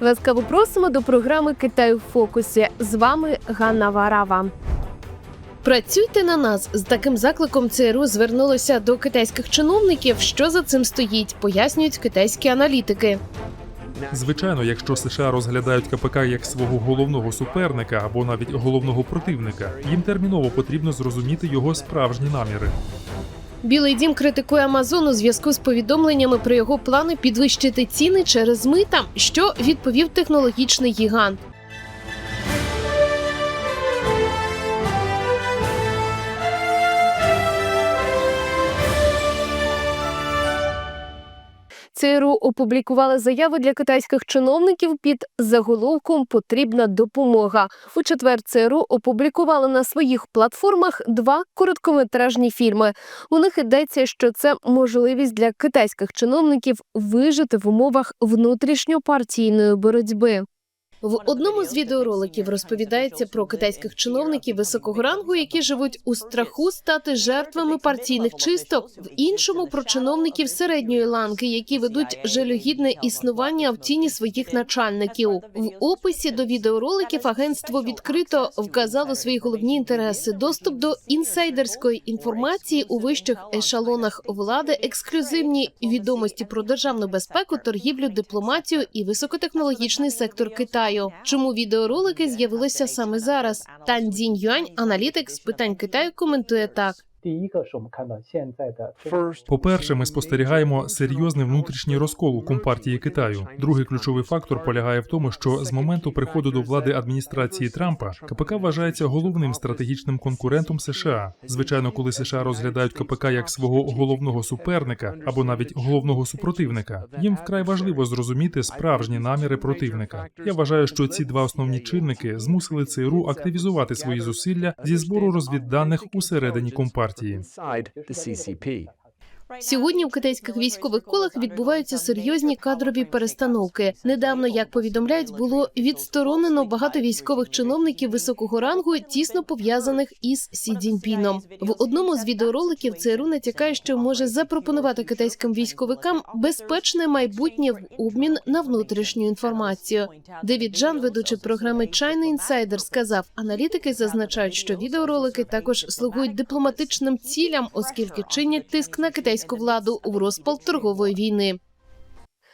Ласкаво просимо до програми Китай у фокусі. З вами Ганна Варава. Працюйте на нас з таким закликом. ЦРУ звернулося до китайських чиновників. Що за цим стоїть, пояснюють китайські аналітики. Звичайно, якщо США розглядають КПК як свого головного суперника або навіть головного противника, їм терміново потрібно зрозуміти його справжні наміри. Білий дім критикує Амазон у зв'язку з повідомленнями про його плани підвищити ціни через мита, що відповів технологічний гігант. ЦРУ опублікували заяву для китайських чиновників під заголовком Потрібна допомога. У четвер ЦРУ опублікували на своїх платформах два короткометражні фільми. У них йдеться, що це можливість для китайських чиновників вижити в умовах внутрішньопартійної боротьби. В одному з відеороликів розповідається про китайських чиновників високого рангу, які живуть у страху стати жертвами партійних чисток. В іншому про чиновників середньої ланки, які ведуть жалюгідне існування в тіні своїх начальників. В описі до відеороликів агентство відкрито вказало свої головні інтереси: доступ до інсайдерської інформації у вищих ешелонах влади, ексклюзивні відомості про державну безпеку, торгівлю, дипломатію і високотехнологічний сектор Китаю. Чому відеоролики з'явилися саме зараз? Тан Дзінь Юань, аналітик з питань Китаю, коментує так по-перше, ми спостерігаємо серйозний внутрішній розкол у компартії Китаю. Другий ключовий фактор полягає в тому, що з моменту приходу до влади адміністрації Трампа КПК вважається головним стратегічним конкурентом США. Звичайно, коли США розглядають КПК як свого головного суперника або навіть головного супротивника, їм вкрай важливо зрозуміти справжні наміри противника. Я вважаю, що ці два основні чинники змусили ЦРУ активізувати свої зусилля зі збору розвідданих усередині середині компартії. Inside the CCP. Сьогодні в китайських військових колах відбуваються серйозні кадрові перестановки. Недавно, як повідомляють, було відсторонено багато військових чиновників високого рангу, тісно пов'язаних із Сі Цзіньпіном. В одному з відеороликів ЦРУ натякає, що може запропонувати китайським військовикам безпечне майбутнє в обмін на внутрішню інформацію. Девід Джан, ведучий програми China Insider, сказав: аналітики зазначають, що відеоролики також слугують дипломатичним цілям, оскільки чинять тиск на китайську владу у розпал торгової війни.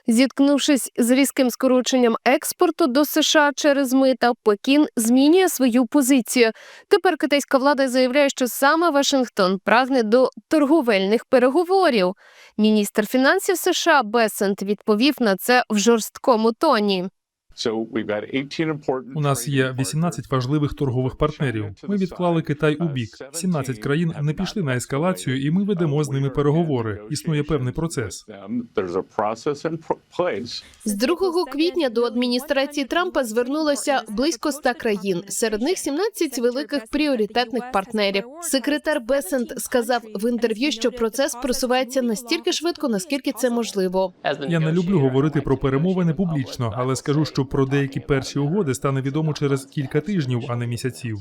Зіткнувшись з різким скороченням експорту до США через мита, Пекін змінює свою позицію. Тепер китайська влада заявляє, що саме Вашингтон прагне до торговельних переговорів. Міністр фінансів США Бесент відповів на це в жорсткому тоні. У нас є 18 важливих торгових партнерів. Ми відклали Китай у бік. 17 країн не пішли на ескалацію, і ми ведемо з ними переговори. Існує певний процес. З 2 квітня до адміністрації Трампа звернулося близько 100 країн. Серед них 17 великих пріоритетних партнерів. Секретар Бесент сказав в інтерв'ю, що процес просувається настільки швидко, наскільки це можливо. Я не люблю говорити про перемовини публічно, але скажу, що про деякі перші угоди стане відомо через кілька тижнів, а не місяців.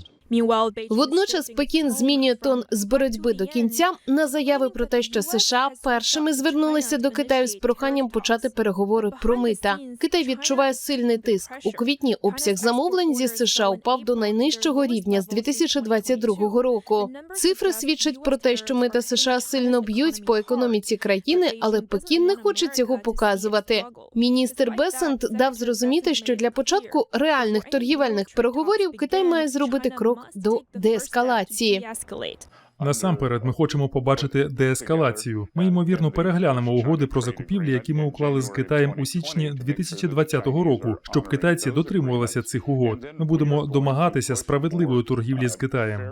Водночас Пекін змінює тон з боротьби до кінця на заяви про те, що США першими звернулися до Китаю з проханням почати переговори про мита. Китай відчуває сильний тиск. У квітні обсяг замовлень зі США упав до найнижчого рівня з 2022 року. Цифри свідчать про те, що мита США сильно б'ють по економіці країни, але Пекін не хоче цього показувати. Міністр Бесент дав зрозуміти, що для початку реальних торгівельних переговорів Китай має зробити крок до деескалації. Насамперед, ми хочемо побачити деескалацію. Ми ймовірно переглянемо угоди про закупівлі, які ми уклали з Китаєм у січні 2020 року, щоб китайці дотримувалися цих угод. Ми будемо домагатися справедливої торгівлі з Китаєм.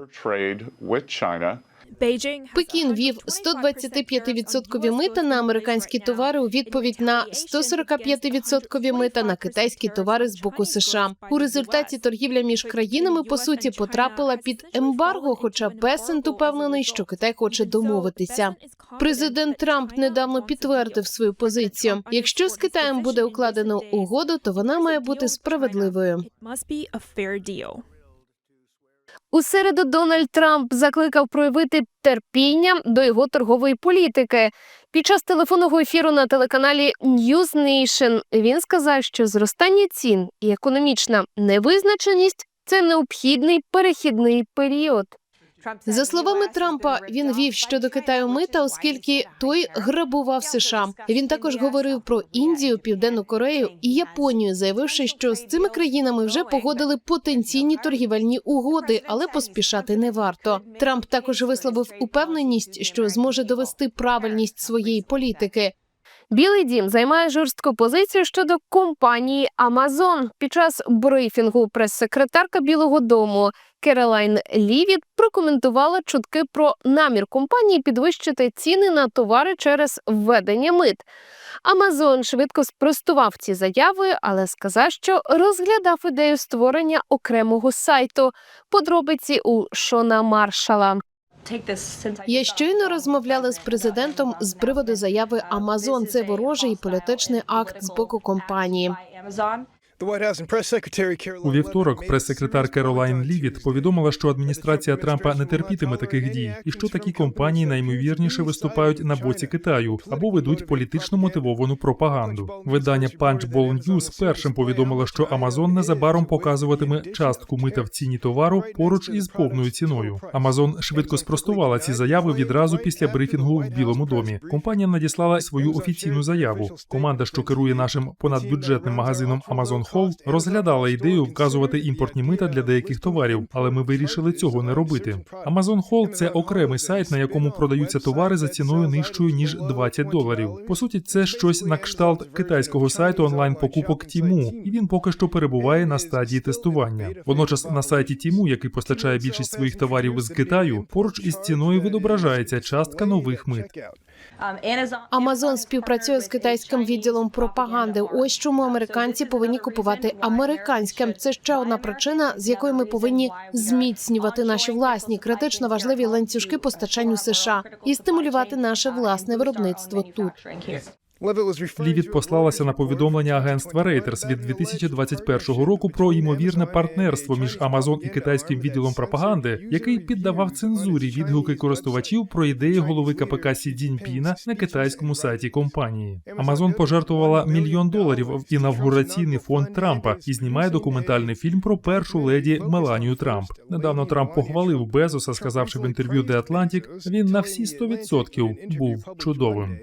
Пекін вів 125% мита на американські товари у відповідь на 145% мита на китайські товари з боку США. У результаті торгівля між країнами по суті потрапила під ембарго. Хоча Бесент упевнений, що Китай хоче домовитися. Президент Трамп недавно підтвердив свою позицію. Якщо з Китаєм буде укладено угоду, то вона має бути справедливою. У середу Дональд Трамп закликав проявити терпіння до його торгової політики. Під час телефонного ефіру на телеканалі News Nation він сказав, що зростання цін і економічна невизначеність це необхідний перехідний період. За словами Трампа, він вів щодо Китаю мита, оскільки той грабував США. Він також говорив про Індію, Південну Корею і Японію, заявивши, що з цими країнами вже погодили потенційні торгівельні угоди, але поспішати не варто. Трамп також висловив упевненість, що зможе довести правильність своєї політики. Білий дім займає жорстку позицію щодо компанії Amazon. Під час брифінгу прес-секретарка Білого Дому Керолайн Лівіт прокоментувала чутки про намір компанії підвищити ціни на товари через введення мит. Амазон швидко спростував ці заяви, але сказав, що розглядав ідею створення окремого сайту. Подробиці у Шона Маршала. Я щойно розмовляла з президентом з приводу заяви Амазон. Це ворожий політичний акт з боку компанії. У вівторок прес-секретар Керолайн Лівіт повідомила, що адміністрація Трампа не терпітиме таких дій, і що такі компанії наймовірніше виступають на боці Китаю або ведуть політично мотивовану пропаганду. Видання Punchbowl News першим повідомило, що Amazon незабаром показуватиме частку мита в ціні товару поруч із повною ціною. Amazon швидко спростувала ці заяви відразу після брифінгу в Білому домі. Компанія надіслала свою офіційну заяву. Команда, що керує нашим понадбюджетним магазином Amazon Hall, розглядала ідею вказувати імпортні мита для деяких товарів, але ми вирішили цього не робити. Amazon Hall – це окремий сайт, на якому продаються товари за ціною нижчою ніж 20 доларів. По суті, це щось на кшталт китайського сайту онлайн покупок Тіму, і він поки що перебуває на стадії тестування. Водночас на сайті Тіму, який постачає більшість своїх товарів з Китаю, поруч із ціною відображається частка нових мит. Амазон співпрацює з китайським відділом пропаганди. Ось чому американці повинні купувати американське. Це ще одна причина, з якої ми повинні зміцнювати наші власні критично важливі ланцюжки постачань у США і стимулювати наше власне виробництво тут. Лівіт послалася на повідомлення агентства Reuters від 2021 року про ймовірне партнерство між Amazon і китайським відділом пропаганди, який піддавав цензурі відгуки користувачів про ідеї голови КПК Сі Цзіньпіна на китайському сайті компанії. Amazon пожертвувала мільйон доларів в інавгураційний фонд Трампа і знімає документальний фільм про першу леді Меланію Трамп. Недавно Трамп похвалив Безоса, сказавши в інтерв'ю The Atlantic, він на всі 100% був чудовим.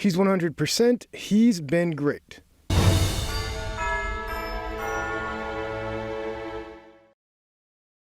He's 100%. He's been great.